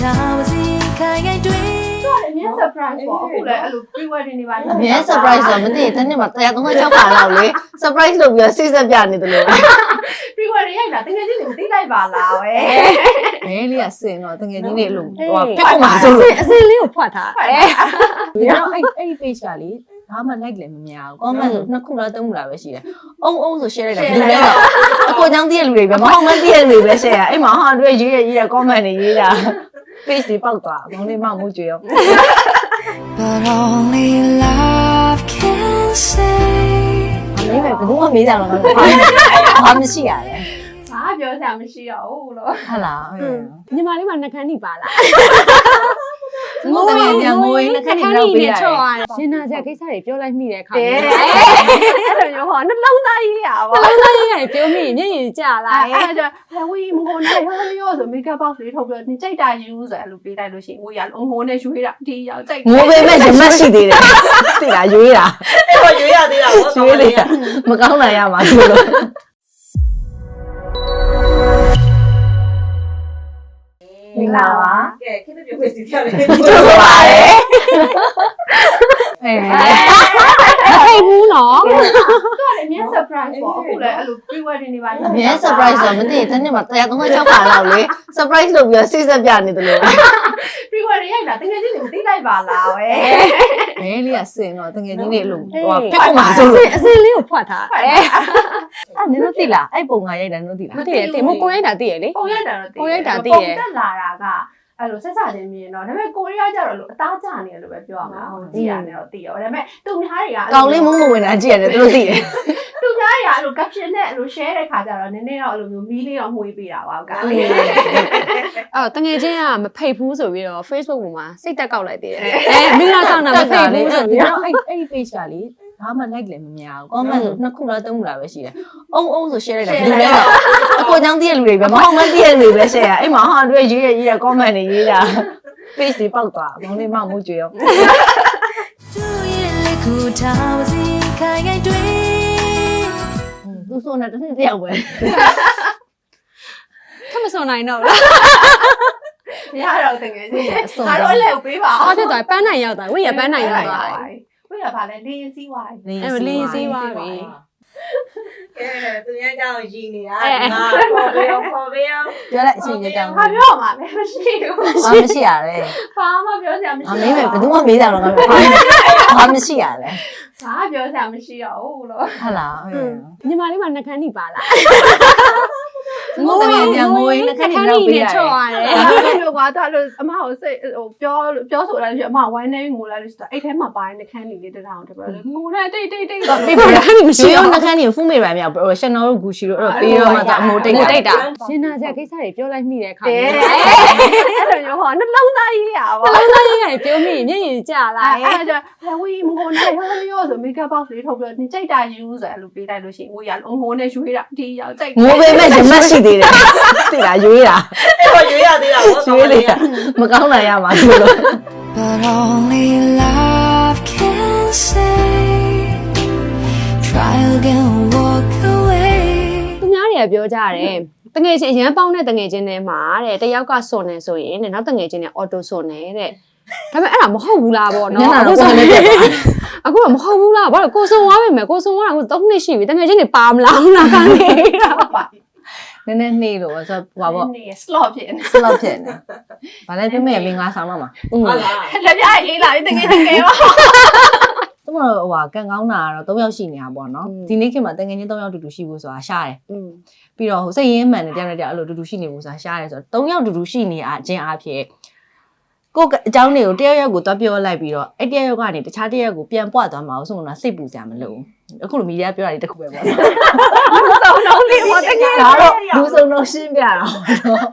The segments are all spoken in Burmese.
ထားပါစေခိုင်ခိုင်တွေ့အမြဲ surprise ပေါ့အခုလည်းအဲ့လို pre wedding တွေပါအမြဲ surprise ဆိုမသိတဲ့နေ့မှာ136ခါလောက်လေ surprise လုပ်ပြီးတော့စိတ်ဆက်ပြနေတယ်လို့ pre wedding ရိုက်တာတကယ်ချင်းတွေမသိလိုက်ပါလားဝဲမဲလေးကစင်တော့တကယ်ကြီးနေလို့ဟိုအေးပြတ်မှာဆိုလို့အစင်းလေးကိုဖွက်ထားအဲဒီတော့အဲ့အဲ့ page ကလေဘာမှ like လည်းမများဘူး comment ဆိုနှစ်ခုလားသုံးခုလားပဲရှိတယ်အုံအုံဆို share လိုက်တာဘယ်လိုလဲတော့အကိုချောင်းတည့်ရလူတွေပဲမဟုတ်မတည့်ရလူတွေပဲ share ရအဲ့မှာဟာတို့ရေးရရေးရ comment တွေရေးတာ page တွေပေါက်သွားဘုံလေးမမို့ကြွေရော But only love can say အမေပဲဘယ်သူမှမေးကြတော့မဟုတ်ဘာမရှိရတယ်ဘာပြောစရာမရှိတော့ဘူးလို့ဟုတ်လားညီမလေးမှာနှကန်းနေပါလား ငိုးတယ်ပြန်ငိုရင်းလက်ခဏနေတော့ပေးရတယ်ချော့ရတယ်ရှင်နာစရာကိစ္စတွေပြောလိုက်မိတဲ့အခါအဲမှာအဲ့လိုမျိုးဟောနှလုံးသားရေးရပါဘယ်လိုလဲရတယ်ပြောမိရင်မျက်ရည်ကျလာအဲ့ရဲ့ဒါကြောင့်ဟဲဝီမငုံနဲ့ရောရောဆို makeup box လေးထုတ်ပြီးတော့နေကြိုက်တာယူဆိုအဲ့လိုပေးလိုက်လို့ရှိရင်ဝီရလုံးငုံနဲ့ရွေးတာဒီရောက်ကြိုက်ငိုပေမဲ့ရမတ်ရှိသေးတယ်သိလားရွေးတာအဲ့တော့ရွေးရသေးတာပေါ့ရွေးလေမကောင်းနိုင်ရမှာဆိုလို့ မင်္ဂလာပါကဲခင်းတဲ့ပြွေးစီပြလေဟုတ်ပါတယ်အဲမထိတ်ဘူးနော်သူကလည်းအမြဲ surprise ပေါ့အခုလည်းအဲ့လို pre wedding တွေပါအမြဲ surprise ဆိုမသိတဲ့နေ့မှာ136ခါလောက်လေ surprise လုပ်ပြီးတော့စိတ်ဆက်ပြနေတယ်လို့ pre wedding ရိုက်တာတကယ်ချင်းတွေမသိလိုက်ပါလားဝဲမဲလေးကစင်တော့တကယ်ကြီးနေလို့ဟိုပြတ်မှာဆိုလို့အစင်းလေးကိုဖွက်ထားအဲ အဲ့နင်တို့သိလားအဲ့ပုံကရိုက်တယ်နင်တို့သိလားမသိရသိမကိုရိုက်တာသိရလေပုံရိုက်တာတော့ပုံရိုက်တာသိရပုံတက်လာတာကအဲ့လိုဆက်စချင်းမြင်တော့ဒါပေမဲ့ကိုရီးယားကျတော့လို့အသားကျနေတယ်လို့ပဲပြောရမှာဟိုကြည့်ရတယ်တော့သိရောဒါပေမဲ့သူများတွေကကောင်းလေးမုံမဝင်တာကြည့်ရတယ်သူတို့သိတယ်သူများတွေကအဲ့လို caption နဲ့အဲ့လို share တဲ့ခါကျတော့နည်းနည်းတော့အဲ့လိုမျိုးမီးလေးတော့မှွေးပေးတာပါကလေးအော်တငယ်ချင်းကမဖိတ်ဘူးဆိုပြီးတော့ Facebook ပေါ်မှာစိတ်တက်ကောက်လိုက်သေးတယ်အဲမင်္ဂလာဆောင်တာမဖိတ်ဘူးဆိုပြီးတော့အဲ့အဲ့ page ကလေ ဘာမှ like လည်းမများဘူး comment ဆိုနှစ်ခုလားသုံးခုလားပဲရှိတယ်အုံအုံဆို share လိုက်တာဘယ်လိုလဲတော့အကိုချောင်းတည့်ရလူတွေပဲမဟုတ်မတည့်ရလူတွေပဲ share ရအဲ့မှာဟာတို့ရေးရရေးရ comment တွေရေးတာ page တွေပေါက်သွားဘုံလေးမမို့ကြွေရောသူရဲ့လက်ခုထားပါစေခိုင်ခိုင်တွေ့သူဆိုနေတစ်နှစ်တယောက်ပဲခမစွန်နိုင်တော့လားမရတော့တကယ်ကြီးငါတို့အလဲပေးပါအော်ဖြစ်သွားပန်းနိုင်ရောက်သွားဝိရပန်းနိုင်ရောက်သွားဝိ ရပါလေလေးရင်စီးသွားပြီအဲလင်းစည်းသွားပြီကဲသူများကြောင့်ရည်နေတာငါပေါ်ပေးအောင်ပေါ်ပေးအောင်ပြောလိုက်အချိန်ကြီးတောင်းဘာပြောမှာလဲမရှိဘူးဘာမရှိရလဲဘာမှပြောစရာမရှိအမေပဲဘယ်သူမှမေးကြတော့ငါဘာမရှိရလဲဘာပြောစရာမရှိတော့ဘူးလို့ဟုတ်လားညီမလေးမှာနှကန်းနေပါလား ငိုးတယ်ပြန်ငိုရင်းလက်ခဏနေတော့ပေးရတယ်ချော့ရတယ်အဲ့လိုကွာသူအဲ့လိုအမကိုစိတ်ဟိုပြောပြောဆိုလာလို့ရှိရင်အမဝိုင်းနေငိုလာလို့ဆိုတော့အဲ့ထဲမှာပါတယ်နှခမ်းနေလေးတထောင်တပြားလို့ငိုနေတိတ်တိတ်တိတ်ပေးပြရမရှိအောင်နှခမ်းနေဖူးမေရမ်းမြောက်ရှန်နော်တို့ဂူရှိတို့အဲ့တော့ပေးတော့မှတော့အမိုးတိတ်ကိုတိတိတ်တ်တာရှင်နာစရာကိစ္စတွေပြောလိုက်မိတဲ့အခါအဲမှာအဲ့လိုမျိုးဟောနှလုံးသားရေးရပါဘယ်လိုလဲရတယ်ပြောမိရင်မျက်ရည်ကျလာရဲ့အဲ့ဒါကြောင့်ဟဲဝီမငုံနဲ့ရောရောဆို makeup box လေးထုတ်ပြီးတော့နေကြိုက်တာယူဆိုအဲ့လိုပေးလိုက်လို့ရှိရင်ဝီရလုံးငုံနဲ့ရွေးတာဒီရောက်ကြိုက်ငိုပေမဲ့ရမတ်ရှိသေးတယ်သိလားရွေးတာအဲ့တော့ရွေးရသေးတာပေါ့ရွေးလေမကောင်းနိုင်ရမှာဆိုလို့ But only love can say Try again walk away သူများတွေကပြောကြတယ်တငယ်ချင်းအရန်ပေါင်းတဲ့တငယ်ချင်းတွေမှာတဲ့တယောက်ကစွန်နေဆိုရင်တဲ့နောက်တငယ်ချင်းတွေအော်တိုစွန်နေတဲ့ဒါပေမဲ့အဲ့ဒါမဟုတ်ဘူးလားဗောညနော်နာအခုတော့ဆိုကိုယ်နဲ့ပြတ်သွားအခုတော့မဟုတ်ဘူးလားဘာလို့ကိုစွန်သွားပြီမယ်ကိုစွန်သွားတာအခု3နှစ်ရှိပြီတငယ်ချင်းတွေပါမလားလားကောင်းနေတာပါ နည်းနည်းနှေးလို့ဆိုဟွာပေါ့ နေ slot ဖြစ်နေစလောက်ဖြစ်နေဘာလဲပြမေမင်္ဂလာဆောင်တော့မှာဟုတ်လား လက်ပြရေးလာပြီးတကယ်တကယ်ပါသူမတော့ဟွာကန်ကောင်းတာကတော့၃ယောက်ရှိနေတာပေါ့နော်ဒီနေ့ခေတ်မှာတကယ်ချင်း၃ယောက်တူတူရှိဖို့ဆိုတာရှားတယ်อืมပြီးတော့ဟိုစိတ်ရင်းမှန်တဲ့တယောက်နဲ့တယောက်အဲ့လိုတူတူရှိနေဖို့ဆိုတာရှားတယ်ဆိုတော့၃ယောက်တူတူရှိနေအချင်းအဖြစ်ကိုကအကြောင်းတွေကိုတယောက်ယောက်ကိုတွားပြောလိုက်ပြီးတော့အဲ့တယောက်ယောက်ကနေတခြားတယောက်ယောက်ကိုပြန်ပွားသွားမှာလို့ဆိုတော့စိတ်ပူစရာမလိုဘူးအခုလိုမီဒီယာပြောတာဒီတစ်ခုပဲပေါ့နော်ဆောင်းလုံးလေးဟောတကယ်ဒါတော့ လူစုံတော့ရှင်းပြတာပေါ့နော်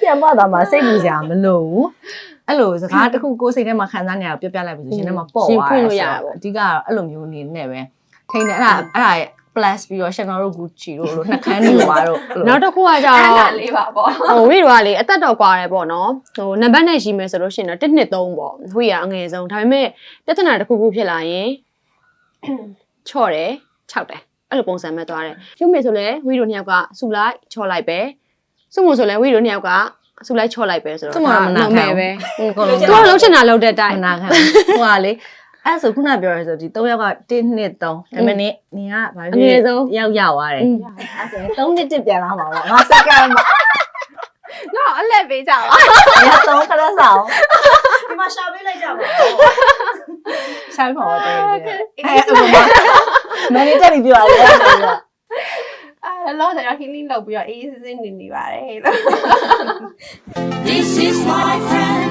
ပြန်ပွားသွားမှာစိတ်ပူစရာမလိုဘူးအဲ့လိုစကားတစ်ခုကိုယ်စိတ်ထဲမှာခံစားနေတာကိုပြောပြလိုက်ပြီဆိုရှင်ထဲမှာပေါ့သွားတယ်ဆိုတော့အဓိကတော့အဲ့လိုမျိုးနေနဲ့ပဲထိနေအဲ့ဒါအဲ့ဒါ plus ပြီးတော့ Chanel တို့ Gucci တို့လိုနှက်ခမ်းတွေပါတော့နောက်တစ်ခုကကြအဲ့တော့ဒါလေးပါပေါ့ဟိုဝိရောကလေအသက်တော့ကွာတယ်ပေါ့နော်ဟိုနံပါတ်နဲ့ရှိမယ်ဆိုလို့ရှိရင်တော့1နှစ်3ပေါ့ဝိရအငယ်ဆုံးဒါပေမဲ့ပြဿနာတစ်ခုခုဖြစ်လာရင်ချော့တယ်ခြောက်တယ် အဲ့လိုပုံစံမဲ့သွားတယ်ကျုံမေဆိုလဲဝိရောနှစ်ယောက်ကဆူလိုက်ချော့လိုက်ပဲစုမို့ဆိုလဲဝိရောနှစ်ယောက်ကဆူလိုက်ချော့လိုက်ပဲဆိုတော့ကျမကမနာခံဘူးပဲအကုန်လုံးသူကလှုပ်ချင်တာလှုပ်တဲ့အတိုင်းမနာခံဘူးဟိုကလေအဲ့ဆိုခုနပြောရဲဆိုဒီ၃ယောက်က1 2 3ဒါပေမဲ့နေနေကဘာဖြစ်ရောက်ရောက်သွားတယ်အဲ့ဆိုရင်3နှစ်တစ်ပြန်လာမှာပေါ့ငါစက္ကန့်မှာငါအလက်ပေးကြပါရတော့ခရဆောင်ဒီမှာရှာပေးလိုက်ကြပါဆိုင်ပါတော့တယ်အဲ့ဟို မန်နေတက်ပြီးပြောရတယ်အဲ့ဒါအဲလောဆယ်တော့ healing လုပ်ပြီးတော့အေးစစ်စစ်နေနေပါတယ်လို့ This is my friend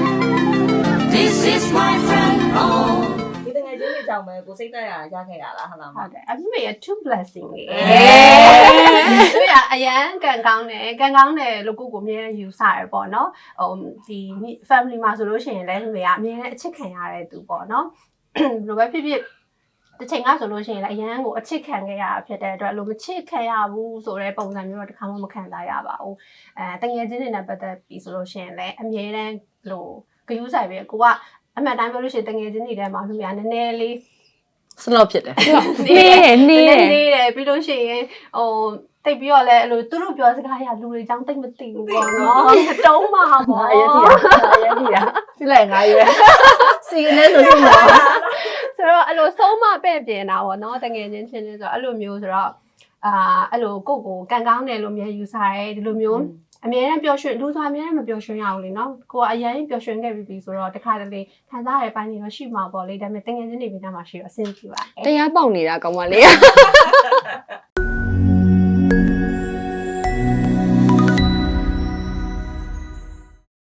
This is my friend oh ဒီတငယ်ချင်းတွေကြောင့်ပဲကိုစိတ်သက်ရရခဲ့တာလားဟုတ်လားမဟုတ်တယ်အမေရဲ့ two blessing လေးအေးသူကအရန်ကန်ကောင်းတယ်ကန်ကောင်းတယ်လို့ကိုကိုအမြဲယူဆရပေါ့နော်ဟိုဒီ family မှာဆိုလို့ရှိရင်လည်းမေကအမြဲအချစ်ခံရတဲ့သူပေါ့နော်ဘယ်လိုပဲဖြစ်ဖြစ် တစ်ချိန်ကဆိုလို့ရှိရင်လည်းအရန်ကိုအချစ်ခံခဲ့ရတာဖြစ်တဲ့အတွက်လို့မချစ်ခံရဘူးဆိုတဲ့ပုံစံမျိုးတော့တစ်ခါမှမခံစားရပါဘူးအဲတငယ်ချင်းတွေနဲ့ပတ်သက်ပြီးဆိုလို့ရှိရင်လည်းအမြဲတမ်းလို့ဂယူးဆိုင်ပဲကိုကအမှန်တိုင်းပြောလို့ရှိရင်တငယ်ချင်းတွေထဲမှာလူများနည်းနည်းလေးစလော့ဖြစ်တယ်နေတယ်နေတယ်နေတယ်ပြီးလို့ရှိရင်ဟို တိတ်ပြီးတော့လည်းအဲ့လိုသူတို့ပြောစကားရလူတွေအကြောင်းတိတ်မသိဘူးပေါ့နော်တုံးမှာပေါ့ငါရည်ရရည်ရဖြစ်လိုက်ငါရွယ်စီကနေဆိုစီမှာဆိုတော့အဲ့လိုဆုံးမပဲ့ပြင်တာပေါ့နော်တကယ်ချင်းချင်းချင်းဆိုတော့အဲ့လိုမျိုးဆိုတော့အာအဲ့လိုကိုယ့်ကိုကန်ကောင်းတယ်လို့မြန်ယူဆရဲဒီလိုမျိုးအမြဲတမ်းပျော်ရွှင်လူဆိုအမြဲတမ်းမပျော်ရွှင်ရဘူးလေနော်ကိုကအရင်ပျော်ရွှင်ခဲ့ပြီးပြီဆိုတော့တခါတလေခံစားရတဲ့ပိုင်းတွေတော့ရှိမှာပေါ့လေဒါပေမဲ့တကယ်ချင်းနေပြီးသားမှာရှိတော့အဆင်ပြေပါတရားပေါက်နေတာကောင်မလေး